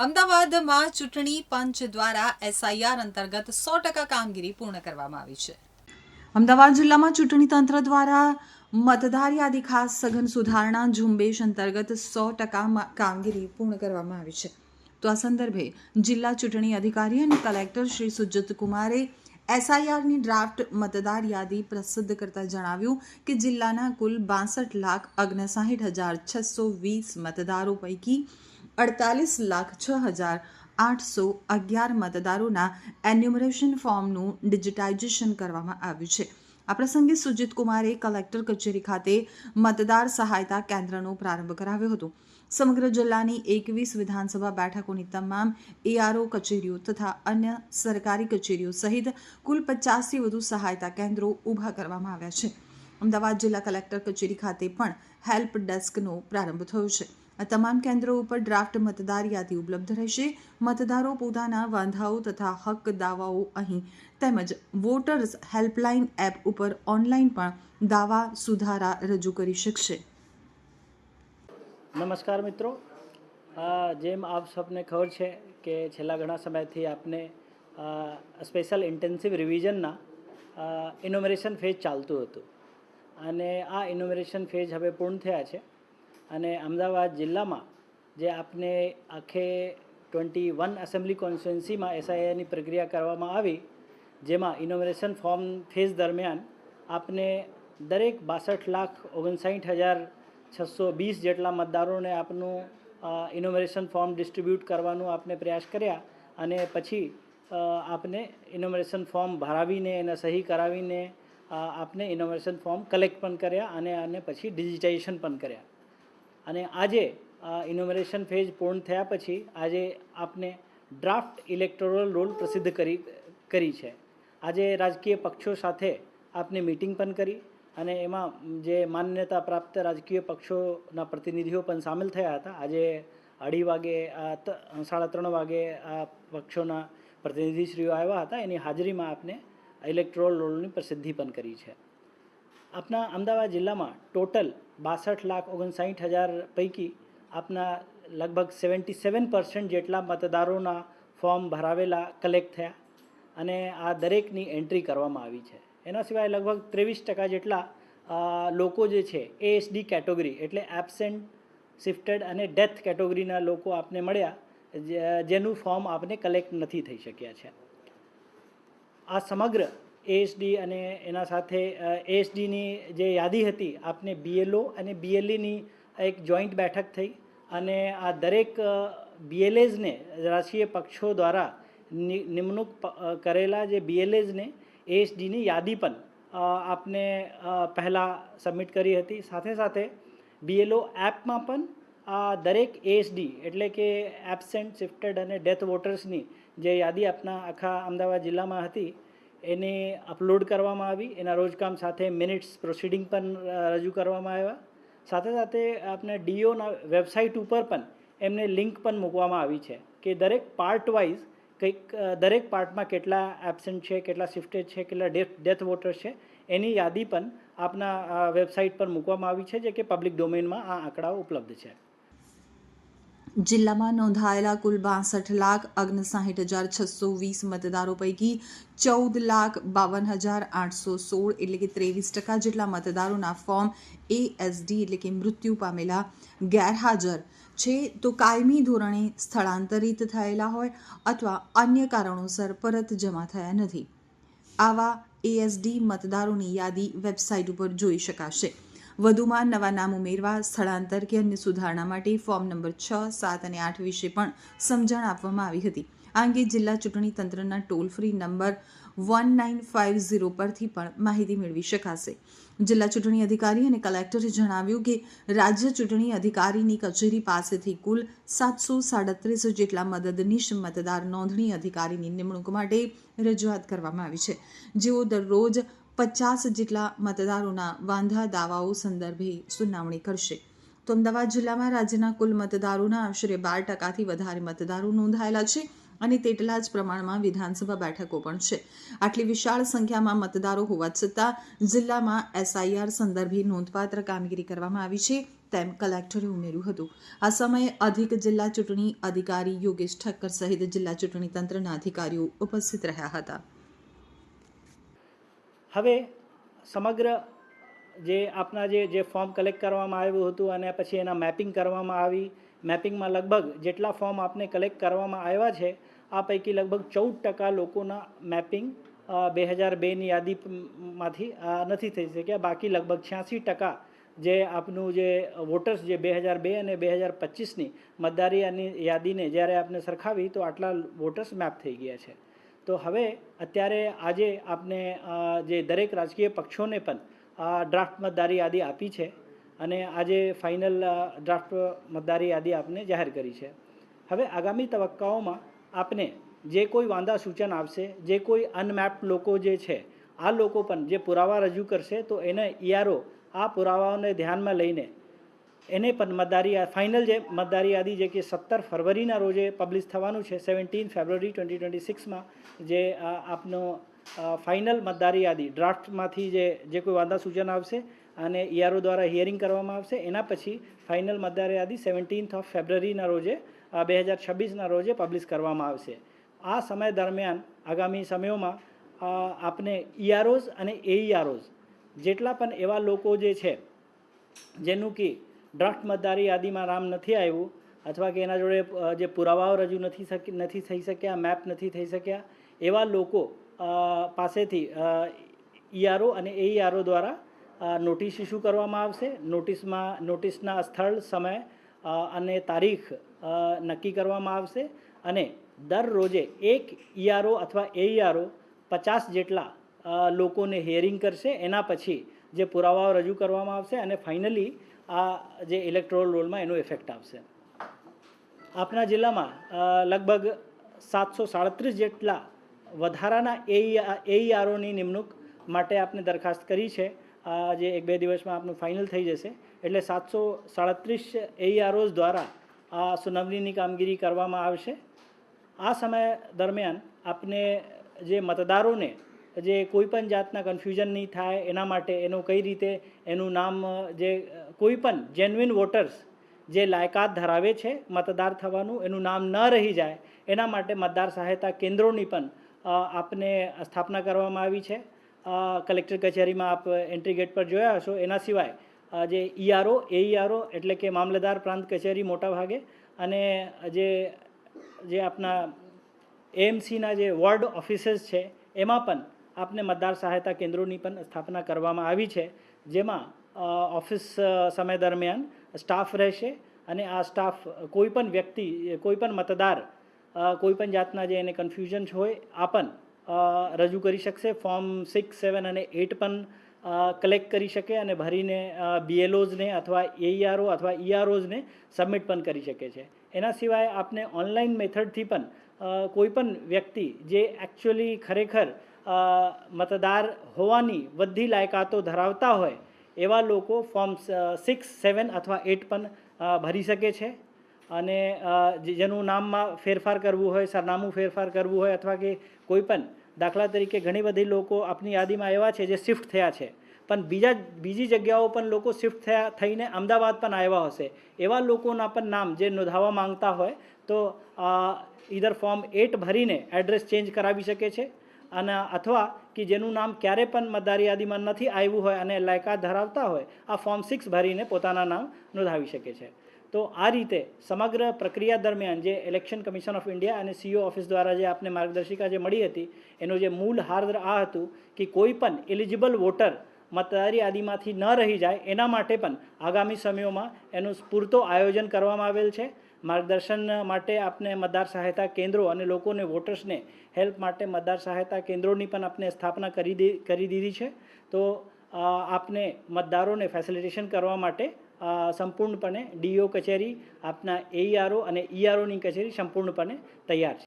અમદાવાદમાં ચૂંટણી પંચ દ્વારા એસઆઈઆર અંતર્ગત સો ટકા કામગીરી પૂર્ણ કરવામાં આવી છે. અમદાવાદ જિલ્લામાં ચૂંટણી તંત્ર દ્વારા મતદાર યાદી ખાસ સઘન સુધારણા ઝુંબેશ અંતર્ગત સો ટકા કામગીરી પૂર્ણ કરવામાં આવી છે. તો આ સંદર્ભે જિલ્લા ચૂંટણી અધિકારી અને કલેક્ટર શ્રી સુજત કુમારે એસઆઈઆરની ડ્રાફ્ટ મતદાર યાદી પ્રસિદ્ધ કરતા જણાવ્યું કે જિલ્લાના કુલ બાસઠ લાખ અગ્નસાહીઠ હજાર છસો વીસ મતદારો પૈકી અડતાલીસ લાખ છ હજાર આઠસો અગિયાર મતદારોના એન્યુમરેશન ફોર્મનું ડિજિટાઇઝેશન કરવામાં આવ્યું છે. આ પ્રસંગે સુજીત કુમારે કલેક્ટર કચેરી ખાતે મતદાર સહાયતા કેન્દ્રનો પ્રારંભ કરાવ્યો હતો. સમગ્ર જિલ્લાની એકવીસ વિધાનસભા બેઠકોની તમામ એઆરઓ કચેરીઓ તથા અન્ય સરકારી કચેરીઓ સહિત કુલ પચાસથી વધુ સહાયતા કેન્દ્રો ઊભા કરવામાં આવ્યા છે. અમદાવાદ જિલ્લા કલેક્ટર કચેરી ખાતે પણ હેલ્પ ડેસ્કનો પ્રારંભ થયો છે. આ તમામ કેન્દ્રો ઉપર ડ્રાફ્ટ મતદાર યાદી ઉપલબ્ધ રહેશે. મતદારો પોતાના વાંધાઓ તથા હક દાવાઓ અહીં તેમજ વોટર્સ હેલ્પલાઇન એપ ઉપર ઓનલાઈન પણ દાવા સુધારા રજૂ કરી શકશે. નમસ્કાર મિત્રો. જેમ આપ સૌને ખબર છે કે છેલ્લા ઘણા સમયથી આપને સ્પેશિયલ ઇન્ટેન્સિવ રિવિઝનના ઇનોમરેશન ફેઝ ચાલતું હતું. અને આ ઇનોમરેશન ફેઝ હવે પૂર્ણ થયા છે. અને અમદાવાદ જિલ્લામાં જે આપને આખે ટ્વેન્ટી વન એસેમ્બલી કોન્સ્ટિટ્યુન્સીમાં એસઆઈઆરની પ્રક્રિયા કરવામાં આવી, જેમાં ઇનોવેશન ફોર્મ ફેઝ દરમિયાન આપને દરેક બાસઠ લાખ ઓગણસાઠ હજાર છસો વીસ જેટલા મતદારોને આપનું ઇનોવેશન ફોર્મ ડિસ્ટ્રીબ્યુટ કરવાનું આપને પ્રયાસ કર્યા અને પછી આપને ઇનોવેશન ફોર્મ ભરાવીને એને સહી કરાવીને આપને ઇનોવેશન ફોર્મ કલેક્ટ પણ કર્યા અને અને પછી ડિજિટાઇઝેશન પણ કર્યા. અને આજે ઇનોમરેશન ફેઝ પૂર્ણ થયા પછી આજે આપને ડ્રાફ્ટ ઇલેક્ટોરલ રોલ પ્રસિદ્ધ કરી કરી છે. આજે રાજકીય પક્ષો સાથે આપને મિટિંગ પણ કરી અને એમાં જે માન્યતા પ્રાપ્ત રાજકીય પક્ષોના પ્રતિનિધિઓ પણ સામેલ થયા હતા. આજે અઢી વાગે સાડા ત્રણ વાગે આ પક્ષોના પ્રતિનિધિશ્રીઓ આવ્યા હતા. એની હાજરીમાં આપને ઇલેક્ટ્રોલ રોલની પ્રસિદ્ધિ પણ કરી છે. આપના અમદાવાદ જિલ્લામાં ટોટલ બાસઠ લાખ ઓગણસાઠ હજાર પૈકી આપના લગભગ સેવન્ટી સેવન પર્સન્ટ જેટલા મતદારોના ફોર્મ ભરાવેલા કલેક્ટ થયા અને આ દરેકની એન્ટ્રી કરવામાં આવી છે. એના સિવાય લગભગ ત્રેવીસ ટકા જેટલા લોકો જે છે એ એસડી કેટેગરી એટલે એબસેન્ટ શિફ્ટેડ અને ડેથ કેટેગરીના લોકો આપને મળ્યા જેનું ફોર્મ આપને કલેક્ટ નથી થઈ શક્યા છે. આ સમગ્ર એએસડી અને એના સાથે એએસડીની જે યાદી હતી, આપને બીએલઓ અને બીએલઈની એક જોઈન્ટ બેઠક થઈ અને આ દરેક બીએલએઝને રાજકીય પક્ષો દ્વારા નિમણૂક કરેલા જે બીએલએઝને એએસડીની યાદી પણ આપને પહેલાં સબમિટ કરી હતી. સાથે સાથે બીએલઓ એપમાં પણ આ દરેક એએસડી એટલે કે એબસેન્ટ શિફ્ટેડ અને ડેથ વોટર્સની જે યાદી આપના આખા અમદાવાદ જિલ્લામાં હતી એને અપલોડ કરવામાં આવી. એના રોજકામ સાથે મિનિટ્સ પ્રોસિડિંગ પણ રજૂ કરવામાં આવ્યા. સાથે સાથે આપણે ડીઓના વેબસાઇટ ઉપર પણ એમને લિંક પણ મૂકવામાં આવી છે કે દરેક પાર્ટ વાઇઝ કંઈક દરેક પાર્ટમાં કેટલા એબસેન્ટ છે, કેટલા શિફ્ટેડ છે, કેટલા ડેથ ડેથ વોટર છે, એની યાદી પણ આપના વેબસાઇટ પર મૂકવામાં આવી છે જે કે પબ્લિક ડોમેનમાં આ આંકડાઓ ઉપલબ્ધ છે. જિલ્લામાં નોંધાયેલા કુલ બાસઠ લાખ ઓગણસાઠ હજાર છસો વીસ મતદારો પૈકી ચૌદ લાખ બાવન હજાર આઠસો સોળ એટલે કે ત્રેવીસ ટકા જેટલા મતદારોના ફોર્મ એએસડી એટલે કે મૃત્યુ પામેલા ગેરહાજર છે. તો કાયમી ધોરણે સ્થળાંતરિત થયેલા હોય અથવા અન્ય કારણોસર પરત જમા થયા નથી. આવા એએસડી મતદારોની યાદી વેબસાઇટ ઉપર જોઈ શકાશે. વધુમાં નવા નામ ઉમેરવા, સ્થળાંતર કે અન્ય સુધારણા માટે ફોર્મ નંબર છ, સાત અને આઠ વિશે પણ સમજણ આપવામાં આવી હતી. આ અંગે જિલ્લા ચૂંટણી તંત્રના toll free number one nine five zero પરથી પણ માહિતી મેળવી શકાશે. જિલ્લા ચૂંટણી અધિકારી અને કલેક્ટરે જણાવ્યું કે રાજ્ય ચૂંટણી અધિકારીની કચેરી પાસેથી કુલ સાતસો સાડત્રીસ જેટલા મદદનીશ મતદાર નોંધણી અધિકારીની નિમણૂક માટે રજૂઆત કરવામાં આવી છે. જેઓ દરરોજ પચાસ જેટલા મતદારોના વાંધા દાવાઓ સંદર્ભે સુનાવણી કરશે. તો અમદાવાદ જિલ્લામાં રાજ્યના કુલ મતદારોના આશરે બાર ટકાથી વધારે મતદારો નોંધાયેલા છે અને તેટલા જ પ્રમાણમાં વિધાનસભા બેઠકો પણ છે. આટલી વિશાળ સંખ્યામાં મતદારો હોવા છતાં જિલ્લામાં એસઆઈઆર સંદર્ભે નોંધપાત્ર કામગીરી કરવામાં આવી છે તેમ કલેક્ટરે ઉમેર્યું હતું. આ સમયે અધિક જિલ્લા ચૂંટણી અધિકારી યોગેશ ઠક્કર સહિત જિલ્લા ચૂંટણી તંત્રના અધિકારીઓ ઉપસ્થિત રહ્યા હતા. હવે સમગ્ર જે આપના જે જે ફોર્મ કલેક્ટ કરવામાં આવ્યું હતું અને પછી એના મેપિંગ કરવામાં આવી મેપિંગમાં લગભગ જેટલા ફોર્મ આપને કલેક્ટ કરવામાં આવ્યા છે, આ પૈકી લગભગ ચૌદ ટકા લોકોના મેપિંગ બે હજાર બેની યાદીમાંથી નથી થઈ શક્યા. બાકી લગભગ છ્યાસી ટકા જે આપનું જે વોટર્સ જે બે હજાર બે અને બે હજાર પચીસની મતદારીની યાદીને જ્યારે આપને સરખાવી તો આટલા વોટર્સ મેપ થઈ ગયા છે. તો હવે અત્યારે આજે આપને જે દરેક રાજકીય પક્ષોને પણ ડ્રાફ્ટ મતદારી યાદી આપી છે અને આજે ફાઇનલ ડ્રાફ્ટ મતદારી યાદી આપને જાહેર કરી છે. હવે આગામી તબક્કાઓમાં આપને જે કોઈ વાંધા સૂચન આવશે, જે કોઈ અનમેપ્ડ લોકો જે છે, આ લોકો પણ જે પુરાવા રજૂ કરશે, તો એને ઈઆરઓ આ પુરાવાઓને ધ્યાનમાં લઈને એને પણ મતદારી ફાઇનલ જે મતદારી યાદી જે કે સત્તર ફરવરીના રોજે પબ્લિશ થવાનું છે સેવન્ટીન ફેબ્રુઆરી ટ્વેન્ટી ટ્વેન્ટી સિક્સમાં જે આપનો ફાઇનલ મતદારી યાદી ડ્રાફ્ટમાંથી જે જે કોઈ વાંધા સૂચન આવશે અને ઈઆરઓ દ્વારા હિયરિંગ કરવામાં આવશે, એના પછી ફાઇનલ મતદાર યાદી સેવન્ટીન્થ ઓફ ફેબ્રુઆરીના રોજે બે હજાર છવ્વીસના રોજે પબ્લિશ કરવામાં આવશે. આ સમય દરમિયાન આગામી સમયોમાં આપને ઈઆરઓઝ અને એઈઆરઓઝ જેટલા પણ એવા લોકો જે છે, જેનું કે ડ્રાફ્ટ મતદારી યાદીમાં નામ નથી આવ્યું અથવા કે એના જોડે જે પુરાવાઓ રજૂ નથી શકી, નથી થઈ શક્યા, મેપ નથી થઈ શક્યા, એવા લોકો પાસેથી ઈઆરઓ અને એઈઆરઓ દ્વારા નોટિસ ઇસ્યુ કરવામાં આવશે. નોટિસમાં, નોટિસના સ્થળ, સમય અને તારીખ નક્કી કરવામાં આવશે અને દરરોજે એક ઈઆરઓ અથવા એઈઆરઓ પચાસ જેટલા લોકોને હિયરિંગ કરશે. એના પછી જે પુરાવાઓ રજૂ કરવામાં આવશે અને ફાઇનલી આ જે ઇલેક્ટ્રોલ રોલમાં એનો ઇફેક્ટ આવશે. આપણા જિલ્લામાં લગભગ સાતસો સાડત્રીસ જેટલા વધારાના એઈઆરઓની નિમણૂક માટે આપને દરખાસ્ત કરી છે. આ જે એક બે દિવસમાં આપનું ફાઇનલ થઈ જશે. એટલે સાતસો સાડત્રીસ એઈઆરઓઝ દ્વારા આ સુનાવણીની કામગીરી કરવામાં આવશે. આ સમય દરમિયાન આપને જે મતદારોને જે કોઈ પણ જાતના કન્ફ્યુઝન નહીં થાય એના માટે એનું કઈ રીતે એનું નામ, જે કોઈ પણ જેન્યુઇન વોટર્સ જે લાયકાત ધરાવે છે મતદાર થવાનું, એનું નામ ન રહી જાય, એના માટે મતદાર સહાયતા કેન્દ્રોની પણ આપને સ્થાપના કરવામાં આવી છે. કલેક્ટર કચેરીમાં આપ એન્ટ્રી ગેટ પર જોયા હશો, એના સિવાય જે ઈઆરઓ એઈઆરઓ એટલે કે મામલતદાર પ્રાંત કચેરી મોટા ભાગે અને જે જે આપના એએમસીના જે વોર્ડ ઓફિસીસ છે, એમાં પણ આપને મતદાર સહાયતા કેન્દ્રોની પણ સ્થાપના કરવામાં આવી છે. જેમાં ઓફિસ સમય દરમિયાન સ્ટાફ રહેશે અને આ સ્ટાફ કોઈ પણ વ્યક્તિ કોઈ પણ મતદાર કોઈપણ કોઈ પણ જાતના જે એને કન્ફ્યુઝન હોય, આ પણ રજૂ કરી શકશે. ફોર્મ સિક્સ સેવન અને એટ પણ કલેક્ટ કરી શકે અને ભરીને બીએલઓઝને અથવા એઈઆરઓ અથવા ઈઆરઓઝને સબમિટ પણ કરી શકે છે. એના સિવાય આપને ઓનલાઈન મેથડથી પણ કોઈપણ કોઈ પણ વ્યક્તિ જે એકચ્યુઅલી ખરેખર મતદાર હોવાની બધી લાયકાતો ધરાવતા હોય એવા લોકો ફોર્મ સિક્સ, સેવન અથવા એટ પણ ભરી શકે છે. અને જેનું નામમાં ફેરફાર કરવું હોય, સરનામું ફેરફાર કરવું હોય અથવા કે કોઈ પણ દાખલા તરીકે ઘણી બધી લોકો આપની યાદીમાં એવા છે જે શિફ્ટ થયા છે. પણ બીજા, બીજી જગ્યાઓ પણ લોકો શિફ્ટ થયા, થઈને અમદાવાદ પણ આવ્યા હશે. એવા લોકોના પણ નામ જે નોંધાવવા માંગતા હોય, તો ઈધર ફોર્મ એટ ભરીને એડ્રેસ ચેન્જ કરાવી શકે છે. અને, અથવા કે જેનું નામ ક્યારે પણ મતદાર યાદીમાં નથી આવ્યું હોય અને લાયકાત ધરાવતા હોય, આ ફોર્મ સિક્સ ભરીને પોતાના નામ નોંધાવી શકે છે. તો આ રીતે સમગ્ર પ્રક્રિયા દરમિયાન જે ઇલેક્શન કમિશન ઓફ ઇન્ડિયા અને સીઓ ઓફિસ દ્વારા જે આપને માર્ગદર્શિકા જે મળી હતી, એનું જે મૂળ હાર આ હતું કે કોઈ પણ એલિજિબલ વોટર મતદાર યાદીમાંથી ન રહી જાય, એના માટે પણ આગામી સમયોમાં એનું પૂરતો આયોજન કરવામાં આવેલ છે. માર્ગદર્શન માટે આપને મતદાર સહાયતા કેન્દ્રો અને લોકોને વોટર્સને હેલ્પ માટે મતદાર સહાયતા કેન્દ્રોની પણ આપને સ્થાપના કરી દી, કરી દીધી છે. તો આપને મતદારોને ફેસિલિટેશન કરવા માટે સંપૂર્ણપણે ડીઓ કચેરી, આપના એઈઆરઓ અને ઈઆરઓની કચેરી સંપૂર્ણપણે તૈયાર છે.